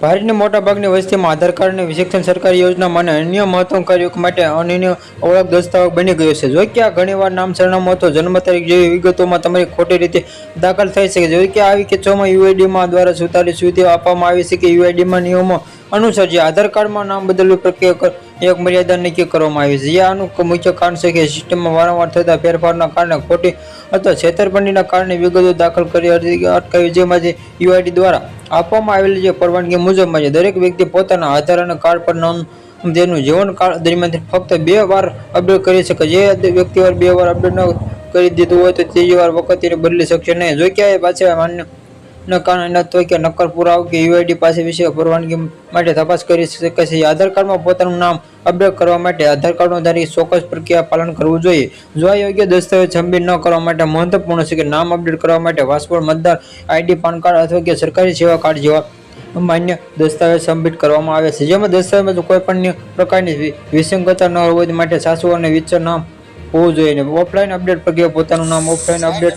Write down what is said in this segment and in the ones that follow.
ભારતની મોટાભાગની વસ્તીમાં આધાર કાર્ડ અને વિશેષણ સરકારી યોજનામાં અને અન્ય મહત્વના કાર્યો માટે અનન્ય ઓળખ દસ્તાવેજ બની ગયો છે. જો કે આ ઘણીવાર નામ સરનામું અથવા જન્મ તારીખ જેવી વિગતોમાં તમારી ખોટી રીતે દાખલ થઈ શકે જો કે આવી કિસ્સામાં યુઆઈડીમાં દ્વારા સુતારી સુવિધાઓ આપવામાં આવી છે કે યુઆઈડીમાં નિયમો અનુસાર જે આધાર કાર્ડમાં નામ બદલવી પ્રક્રિયા કર- એક મર્યાદા નક્કી કરવામાં આવી છે. જે આનું મુખ્ય કારણ છે કે સિસ્ટમમાં વારંવાર થતા ફેરફારના કારણે ખોટી અથવા છેતરપિંડીના કારણે વિગતો દાખલ કરી અરજી અટકાવી જેમાંથી યુઆઈડી દ્વારા આપવામાં આવેલી જે પરવાનગી મુજબમાં છે, દરેક વ્યક્તિ પોતાના આધાર અને કાર્ડ પર નામ તેનું જીવનકાળ દરમિયાન ફક્ત બે વાર અપડેટ કરી શકે. જે વ્યક્તિ વાર બે વાર અપડેટ ન કરી દીધું હોય તો ત્રીજી વાર વખત તેને બદલી શકશે નહીં. જો કે પાછા માન્ય ના કારણે ન કે નક્કર કે યુઆઈડી પાસે વિશે પરવાનગી માટે તપાસ કરી શકે છે. આધાર કાર્ડમાં પોતાનું નામ અપડેટ કરવા માટે આધાર કાર્ડનો ધારી ચોક્કસ પ્રક્રિયા પાલન કરવું જોઈએ. જો આ દસ્તાવેજ સબમિટ ન કરવા માટે મહત્વપૂર્ણ છે કે નામ અપડેટ કરવા માટે પાસપોર્ટ મતદાર આઈડી, પાન કાર્ડ અથવા કે સરકારી સેવા કાર્ડ જેવા માન્ય દસ્તાવેજ સબમિટ કરવામાં આવે છે. જેમાં દસ્તાવેજમાં કોઈ પણ પ્રકારની વિસંગતતા ન હોવા માટે સાસુ અને વિચાર નામ હોવું જોઈએ. ઓફલાઈન અપડેટ પ્રક્રિયા પોતાનું નામ ઓફલાઈન અપડેટ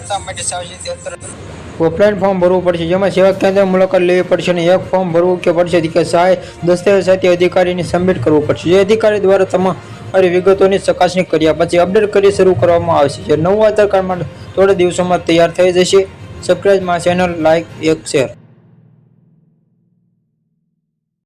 ઓફલાઈન ફોર્મ ભરવું પડશે? જેમાં સેવા કેન્દ્ર મુલાકાત લેવી પડશે અને એક ફોર્મ ભરવું કે પડશે કે સહાય દસ્તાવેજ સાથે અધિકારીને સબમિટ કરવું પડશે. જે અધિકારી દ્વારા તમારી વિગતોની ચકાસણી કર્યા પછી અપડેટ કરી શરૂ કરવામાં આવશે. જે નવું આધાર કાર્ડ માટે થોડા દિવસોમાં તૈયાર થઈ જશે. સબસ્ક્રાઈબ માય ચેનલ લાઇક એક શેર